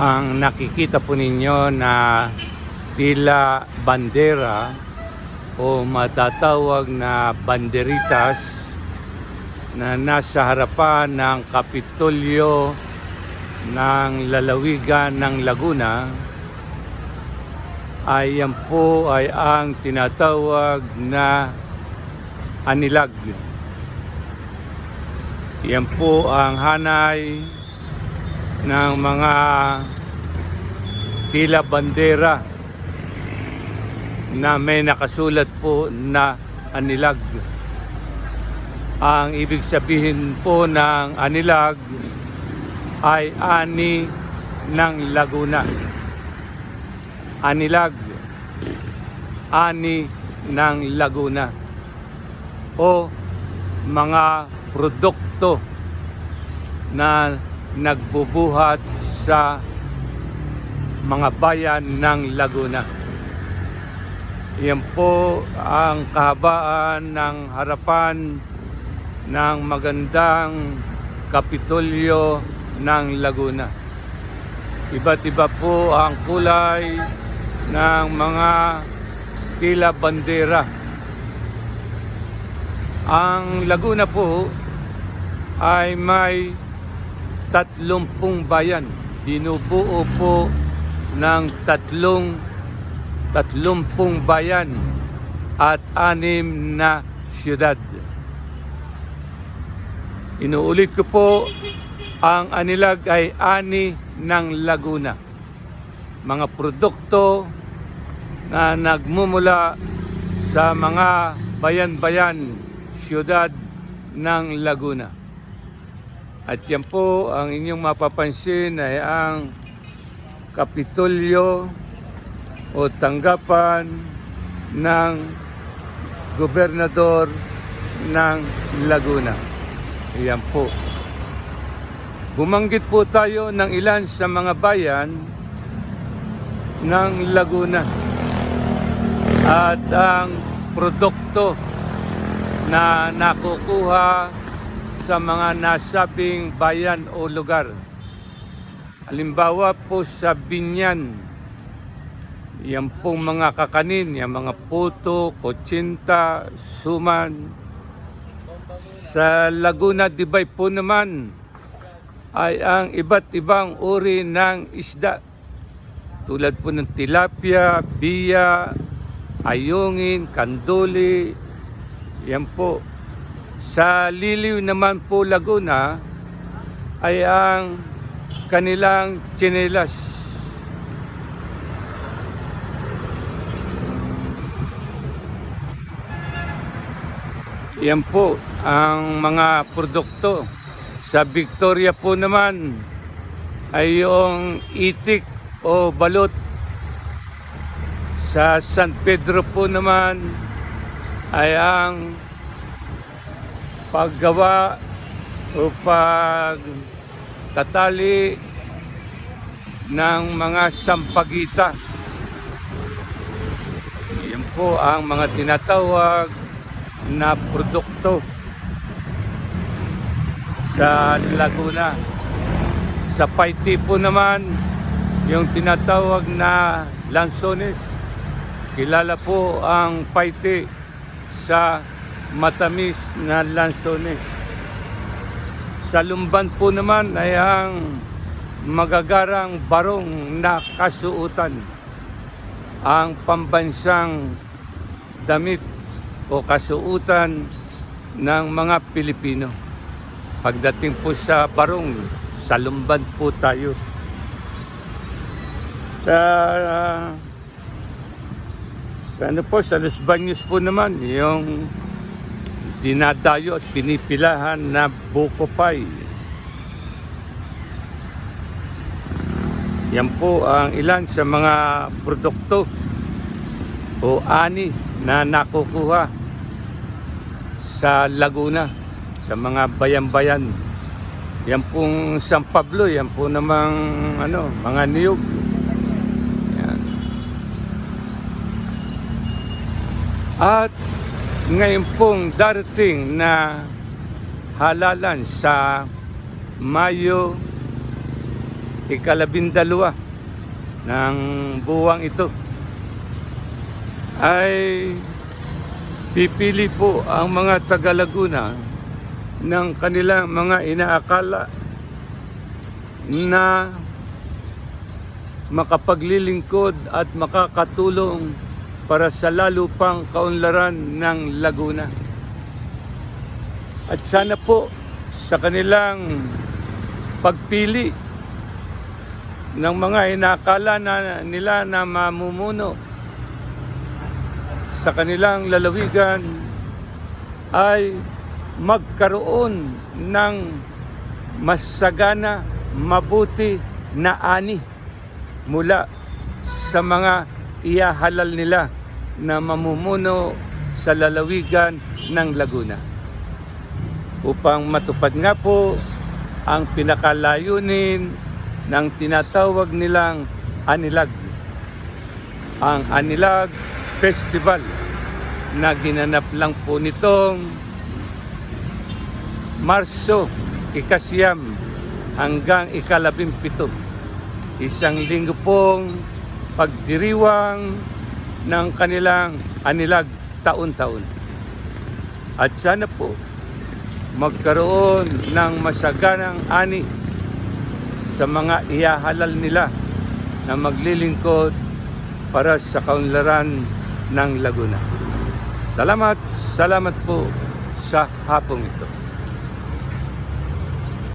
ang nakikita po ninyo na tila bandera o matatawag na banderitas na nasa harapan ng Kapitolyo ng lalawigan ng Laguna ay yan po ay ang tinatawag na anilag. Yan po ang hanay ng mga tila bandera na may nakasulat po na anilag. Ang ibig sabihin po ng anilag ay ani ng Laguna. Anilag. Ani ng Laguna. O mga produkto na nagbubuhat sa mga bayan ng Laguna. Yan po ang kahabaan ng harapan ng magandang Kapitolyo ng Laguna. Iba't iba po ang kulay ng mga tila bandera. Ang Laguna po ay may tatlumpung bayan. Binubuo po ng tatlong tatlumpung bayan at anim na siyudad. Inuulit ko po, ang anilag ay ani ng Laguna. Mga produkto na nagmumula sa mga bayan-bayan, siyudad ng Laguna. At yan po ang inyong mapapansin ay ang Kapitolyo o tanggapan ng gobernador ng Laguna. Yan po. Bumanggit po tayo ng ilan sa mga bayan ng Laguna. At ang produkto na nakukuha sa mga nasabing bayan o lugar. Halimbawa po sa Binyan, yan pong mga kakanin, yan mga puto, kotsinta, suman. Sa Laguna Dibay po naman ay ang iba't ibang uri ng isda. Tulad po ng tilapia, biya, ayungin, kanduli, yan po. Sa Liliw naman po Laguna ay ang kanilang chinelas. Yan po ang mga produkto. Sa Victoria po naman ay yung itik o balot. Sa San Pedro po naman ay ang paggawa o pagtatali ng mga sampagita. Yan po ang mga tinatawag na produkto sa Laguna. Sa Paiti po naman, yung tinatawag na lansones. Kilala po ang Paiti sa matamis na lansones. Sa Lumban po naman ay ang magagarang barong na kasuutan. Ang pambansang damit o kasuutan ng mga Pilipino. Pagdating po sa barong, sa Lumban po tayo. Sa sa ano po, sa Los Baños po naman, yung dinadayo at pinipilahan na buko pie. Yan po ang ilan sa mga produkto o ani na nakukuha sa Laguna, sa mga bayan-bayan. Yan pong San Pablo, yan po namang ano, mga niyog. Yan. At ngayon pong darating na halalan sa Mayo ikalabindalawa ng buwang ito ay pipili po ang mga taga Laguna ng kanilang mga inaakala na makapaglilingkod at makakatulong para sa lalo pang kaunlaran ng Laguna. At sana po sa kanilang pagpili ng mga inakala na nila na mamumuno sa kanilang lalawigan ay magkaroon ng masagana, mabuti na ani mula sa mga iyahalal nila na mamumuno sa lalawigan ng Laguna. Upang matupad nga po ang pinakalayunin ng tinatawag nilang Anilag. Ang Anilag Festival na ginanap lang po nitong Marso ikasiyam hanggang ikalabimpito. Isang linggo pong pagdiriwang ng kanilang anilag taon-taon. At sana po magkaroon ng masaganang ani sa mga iyahalal nila na maglilingkod para sa kaunlaran ng Laguna. Salamat, salamat po sa hapong ito.